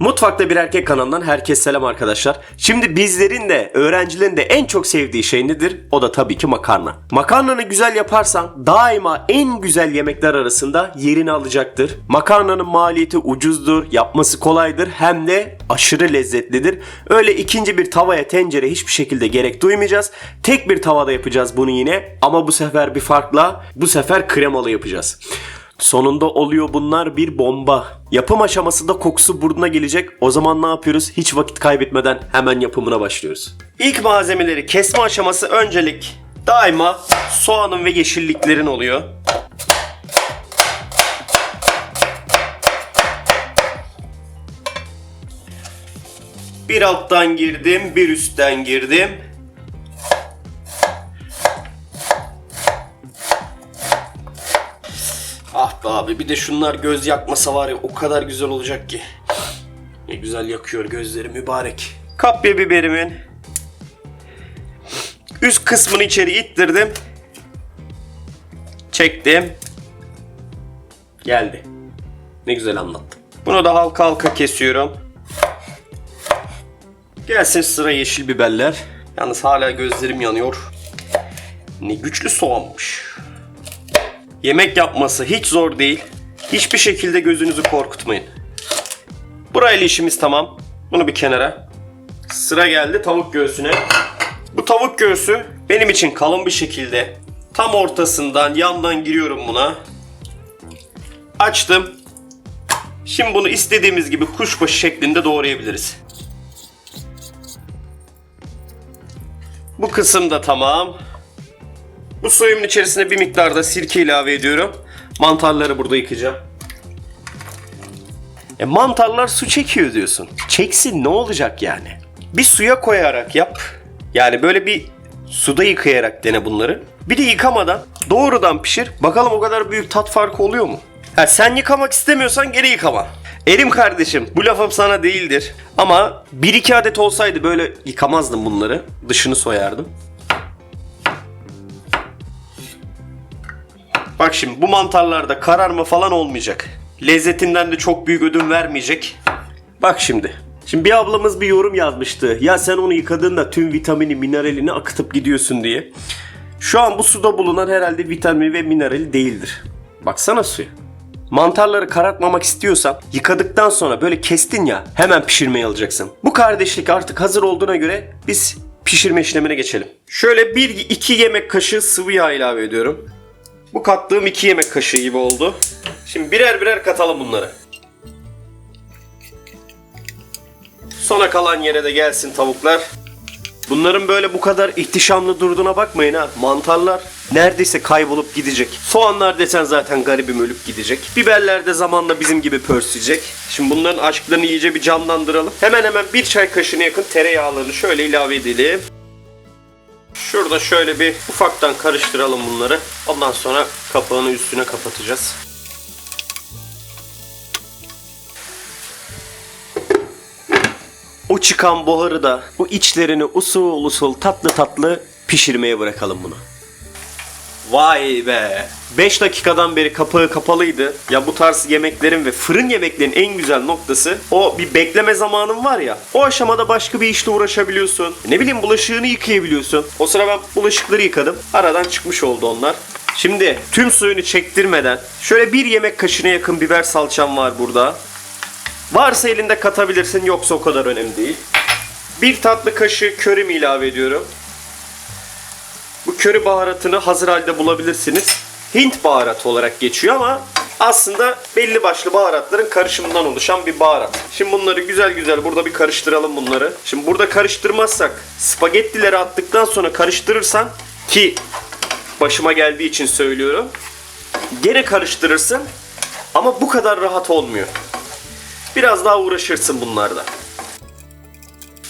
Mutfakta bir erkek kanalından herkes selam arkadaşlar. Şimdi bizlerin de öğrencilerin de en çok sevdiği şey nedir? O da tabii ki makarna. Makarnanı güzel yaparsan daima en güzel yemekler arasında yerini alacaktır. Makarnanın maliyeti ucuzdur, yapması kolaydır hem de aşırı lezzetlidir. Öyle ikinci bir tavaya tencere hiçbir şekilde gerek duymayacağız. Tek bir tavada yapacağız bunu yine ama bu sefer bir farkla bu sefer kremalı yapacağız. Sonunda oluyor bunlar bir bomba. Yapım aşamasında kokusu burnuna gelecek. O zaman ne yapıyoruz? Hiç vakit kaybetmeden hemen yapımına başlıyoruz. İlk malzemeleri kesme aşaması öncelik daima soğanın ve yeşilliklerin oluyor. Bir alttan girdim, bir üstten girdim. Ah be abi bir de şunlar göz yakmasa var ya o kadar güzel olacak ki. Ne güzel yakıyor gözleri mübarek. Kapya biberimin üst kısmını içeri ittirdim. Çektim. Geldi. Ne güzel anlattım. Bunu da halka halka kesiyorum. Gelsin sıra yeşil biberler. Yalnız hala gözlerim yanıyor. Ne güçlü soğanmış. Yemek yapması hiç zor değil. Hiçbir şekilde gözünüzü korkutmayın. Burayla işimiz tamam. Bunu bir kenara. Sıra geldi tavuk göğsüne. Bu tavuk göğsü benim için kalın bir şekilde tam ortasından yandan giriyorum buna. Açtım. Şimdi bunu istediğimiz gibi kuşbaşı şeklinde doğrayabiliriz. Bu kısım da tamam. Bu suyumun içerisine bir miktar da sirke ilave ediyorum. Mantarları burada yıkayacağım. E mantarlar su çekiyor diyorsun. Çeksin ne olacak yani? Bir suya koyarak yap. Yani böyle bir suda yıkayarak dene bunları. Bir de yıkamadan doğrudan pişir. Bakalım o kadar büyük tat farkı oluyor mu? Ha, sen yıkamak istemiyorsan geri yıkama. Erim kardeşim bu lafım sana değildir. Ama bir iki adet olsaydı böyle yıkamazdım bunları. Dışını soyardım. Bak şimdi bu mantarlarda kararma falan olmayacak. Lezzetinden de çok büyük ödün vermeyecek. Bak şimdi. Şimdi bir ablamız bir yorum yazmıştı. Ya sen onu yıkadığında tüm vitamini, mineralini akıtıp gidiyorsun diye. Şu an bu suda bulunan herhalde vitamini ve minerali değildir. Baksana suya. Mantarları karartmamak istiyorsan yıkadıktan sonra böyle kestin ya hemen pişirmeye alacaksın. Bu kardeşlik artık hazır olduğuna göre biz pişirme işlemine geçelim. Şöyle 1-2 yemek kaşığı sıvı yağ ilave ediyorum. Bu kattığım 2 yemek kaşığı gibi oldu. Şimdi birer birer katalım bunları. Sona kalan yere de gelsin tavuklar. Bunların böyle bu kadar ihtişamlı durduğuna bakmayın ha. Mantarlar neredeyse kaybolup gidecek. Soğanlar desen zaten garibim ölüp gidecek. Biberler de zamanla bizim gibi pörsüyecek. Şimdi bunların aşklarını iyice bir canlandıralım. Hemen hemen bir çay kaşığına yakın tereyağlarını şöyle ilave edelim. Şurada şöyle bir ufaktan karıştıralım bunları. Ondan sonra kapağını üstüne kapatacağız. O çıkan buharı da bu içlerini usul usul tatlı tatlı pişirmeye bırakalım bunu. Vay be. 5 dakikadan beri kapağı kapalıydı. Ya bu tarz yemeklerin ve fırın yemeklerin en güzel noktası o bir bekleme zamanın var ya. O aşamada başka bir işle uğraşabiliyorsun. Ne bileyim bulaşığını yıkayabiliyorsun. O sıra ben bulaşıkları yıkadım. Aradan çıkmış oldu onlar. Şimdi tüm suyunu çektirmeden şöyle bir yemek kaşığına yakın biber salçam var burada. Varsa elinde katabilirsin yoksa o kadar önemli değil. Bir tatlı kaşığı körimi ilave ediyorum. Köri baharatını hazır halde bulabilirsiniz. Hint baharatı olarak geçiyor ama aslında belli başlı baharatların karışımından oluşan bir baharat. Şimdi bunları güzel güzel burada bir karıştıralım bunları. Şimdi burada karıştırmazsak spagettileri attıktan sonra karıştırırsan ki başıma geldiği için söylüyorum. Gene karıştırırsın ama bu kadar rahat olmuyor. Biraz daha uğraşırsın bunlarda.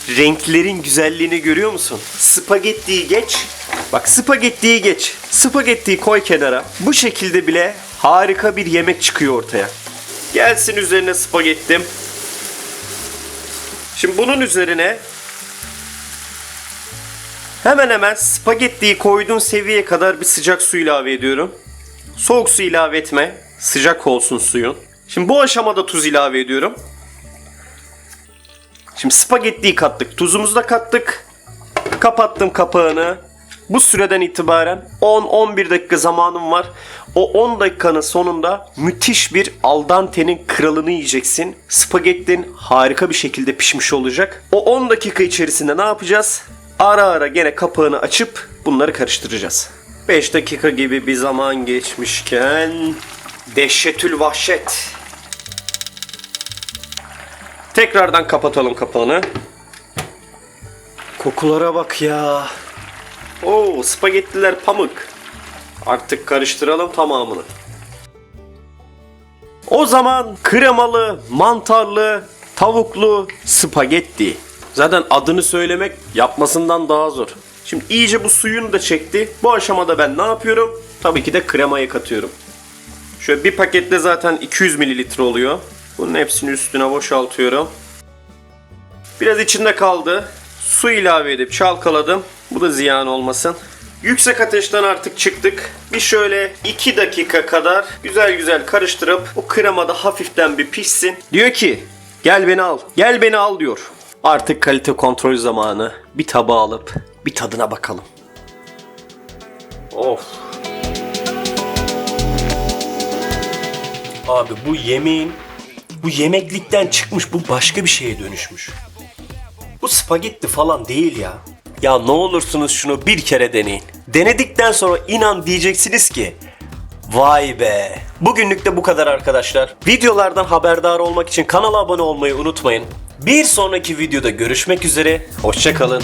Renklerin güzelliğini görüyor musun? Spagettiyi geç. Bak spagettiyi geç. Spagettiyi koy kenara. Bu şekilde bile harika bir yemek çıkıyor ortaya. Gelsin üzerine spagettim. Şimdi bunun üzerine hemen hemen spagettiyi koyduğun seviyeye kadar bir sıcak su ilave ediyorum. Soğuk su ilave etme. Sıcak olsun suyun. Şimdi bu aşamada tuz ilave ediyorum. Şimdi spagettiyi kattık. Tuzumuzu da kattık. Kapattım kapağını. Bu süreden itibaren 10-11 dakika zamanım var. O 10 dakikanın sonunda müthiş bir al dente'nin kralını yiyeceksin. Spagettin harika bir şekilde pişmiş olacak. O 10 dakika içerisinde ne yapacağız? Ara ara gene kapağını açıp bunları karıştıracağız. 5 dakika gibi bir zaman geçmişken dehşetül vahşet. Tekrardan kapatalım kapağını. Kokulara bak ya. Oo, spagettiler pamuk. Artık karıştıralım tamamını. O zaman kremalı, mantarlı, tavuklu spagetti. Zaten adını söylemek yapmasından daha zor. Şimdi iyice bu suyunu da çekti. Bu aşamada ben ne yapıyorum? Tabii ki de kremayı katıyorum. Şöyle bir pakette zaten 200 mililitre oluyor. Bunun hepsini üstüne boşaltıyorum. Biraz içinde kaldı. Su ilave edip çalkaladım. Bu da ziyan olmasın. Yüksek ateşten artık çıktık. Bir şöyle 2 dakika kadar güzel güzel karıştırıp o kremada hafiften bir pişsin. Diyor ki gel beni al. Gel beni al diyor. Artık kalite kontrol zamanı. Bir tabağa alıp bir tadına bakalım. Of. Abi bu yemeğin bu yemeklikten çıkmış bu başka bir şeye dönüşmüş. Bu spagetti falan değil ya. Ya ne olursunuz şunu bir kere deneyin. Denedikten sonra inan diyeceksiniz ki Vay be. Bugünlük de bu kadar arkadaşlar. Videolardan haberdar olmak için kanala abone olmayı unutmayın. Bir sonraki videoda görüşmek üzere. Hoşçakalın.